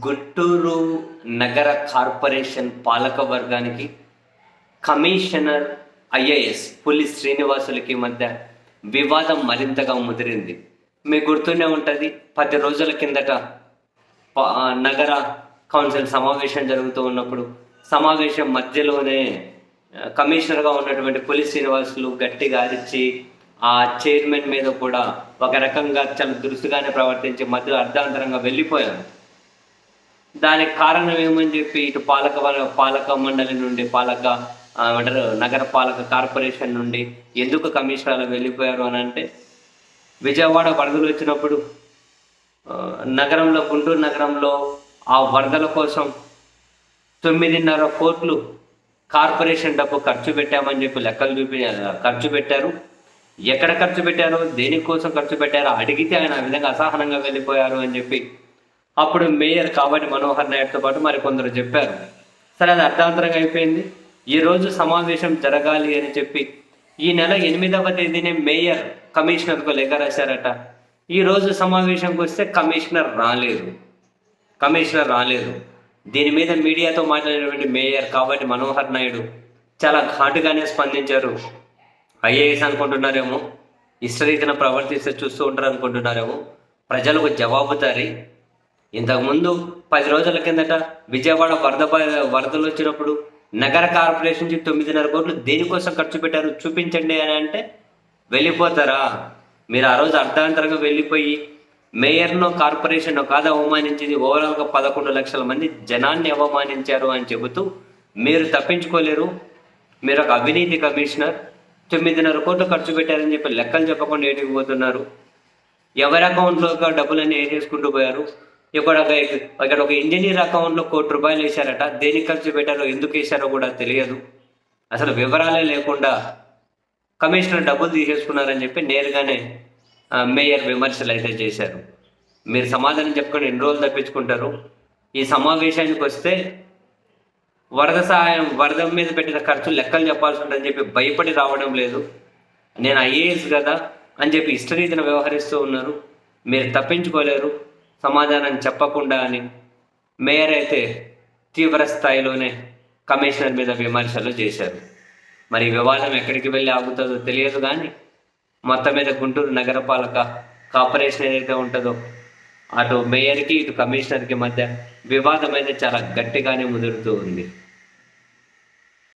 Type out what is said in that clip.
గుంటూరు నగర కార్పొరేషన్ పాలక వర్గానికి కమిషనర్ ఐఏఎస్ పులి శ్రీనివాసులకి మధ్య వివాదం మరింతగా ముదిరింది. మీకు గుర్తునే ఉంటుంది పది రోజుల కిందట నగర కౌన్సిల్ సమావేశం జరుగుతూ ఉన్నప్పుడు సమావేశం మధ్యలోనే కమిషనర్గా ఉన్నటువంటి పులి శ్రీనివాసులు గట్టిగా అరిచి ఆ చైర్మన్ మీద కూడా ఒక రకంగా చాలా దురుసుగానే ప్రవర్తించి మధ్యలో అర్ధాంతరంగా వెళ్ళిపోయారు. దానికి కారణం ఏమని చెప్పి ఇటు పాలక పాలక మండలి నుండి పాలక ఆ, ఏమంటారు నగర పాలక కార్పొరేషన్ నుండి ఎందుకు కమిషనర్లు వెళ్ళిపోయారు అని అంటే విజయవాడ వరదలు వచ్చినప్పుడు నగరంలో గుంటూరు నగరంలో ఆ వరదల కోసం తొమ్మిదిన్నర కోట్లు కార్పొరేషన్ డబ్బు ఖర్చు పెట్టామని చెప్పి లెక్కలు చూపి ఖర్చు పెట్టారు. ఎక్కడ ఖర్చు పెట్టారో? దేనికోసం ఖర్చు పెట్టారో? అడిగితే ఆయన ఆ విధంగా అసహనంగా వెళ్ళిపోయారు అని చెప్పి అప్పుడు మేయర్ కాబట్టి మనోహర్ నాయుడుతో పాటు మరి కొందరు చెప్పారు. సరే అది అర్థాంతరంగా అయిపోయింది. ఈరోజు సమావేశం జరగాలి అని చెప్పి ఈ నెల ఎనిమిదవ తేదీనే మేయర్ కమిషనర్కు లేఖ రాశారట. ఈరోజు సమావేశంకి వస్తే కమిషనర్ రాలేదు. కమిషనర్ రాలేదు. దీని మీద మీడియాతో మాట్లాడినటువంటి మేయర్ కాబట్టి మనోహర్ నాయుడు చాలా ఘాటుగానే స్పందించారు. ఐఏఎస్ అనుకుంటున్నారేమో? ఇష్టరీతిన ప్రవర్తిస్తే చూస్తూ ఉంటారు అనుకుంటున్నారేమో ప్రజలకు జవాబుదారి ఇంతకుముందు పది రోజుల కిందట విజయవాడ వరద ప- వరదలు వచ్చినప్పుడు నగర కార్పొరేషన్ నుంచి తొమ్మిదిన్నర కోట్లు దేనికోసం ఖర్చు పెట్టారు చూపించండి అని అంటే వెళ్ళిపోతారా? మీరు ఆ రోజు అర్ధాంతరంగా వెళ్ళిపోయి మేయర్ను కార్పొరేషన్ కాదు అవమానించింది? ఓవరాల్గా పదకొండు లక్షల మంది జనాన్ని అవమానించారు అని చెబుతూ మీరు తప్పించుకోలేరు. మీరు ఒక అవినీతి కమిషనర్. తొమ్మిదిన్నర కోట్లు ఖర్చు పెట్టారని చెప్పి లెక్కలు చెప్పకుండా ఏటికి పోతున్నారు. ఎవరి అకౌంట్లో డబ్బులన్నీ వేసేసుకుంటూ పోయారు? ఇక్కడ ఒక ఇక్కడ ఒక ఇంజనీర్ అకౌంట్లో కోటి రూపాయలు వేశారట. దేనికి ఖర్చు పెట్టారో ఎందుకు వేశారో కూడా తెలియదు. అసలు వివరాలే లేకుండా కమిషనర్ డబ్బులు తీసేసుకున్నారని చెప్పి నేరుగానే మేయర్ విమర్శలు అయితే చేశారు. మీరు సమాధానం చెప్పుకొని ఎన్ని రోజులు తప్పించుకుంటారు? ఈ సమావేశానికి వస్తే వరద సహాయం వరద మీద పెట్టిన ఖర్చు లెక్కలు చెప్పాల్సి ఉంటుందని చెప్పి భయపడి రావడం లేదు. నేను ఐఏఎస్ కదా అని చెప్పి ఇష్టరీతిన వ్యవహరిస్తూ ఉన్నారు. మీరు తప్పించుకోలేరు. సమాధానం చెప్పకుండా అని మేయర్ అయితే తీవ్ర స్థాయిలోనే కమిషనర్ మీద విమర్శలు చేశారు. మరి వివాదం ఎక్కడికి వెళ్ళి ఆగుతుందో తెలియదు కానీ మొత్తం మీద గుంటూరు నగరపాలక కార్పొరేషన్ ఏదైతే ఉంటుందో అటు మేయర్కి ఇటు కమిషనర్కి మధ్య వివాదం అయితే చాలా గట్టిగానే ముదురుతూ ఉంది.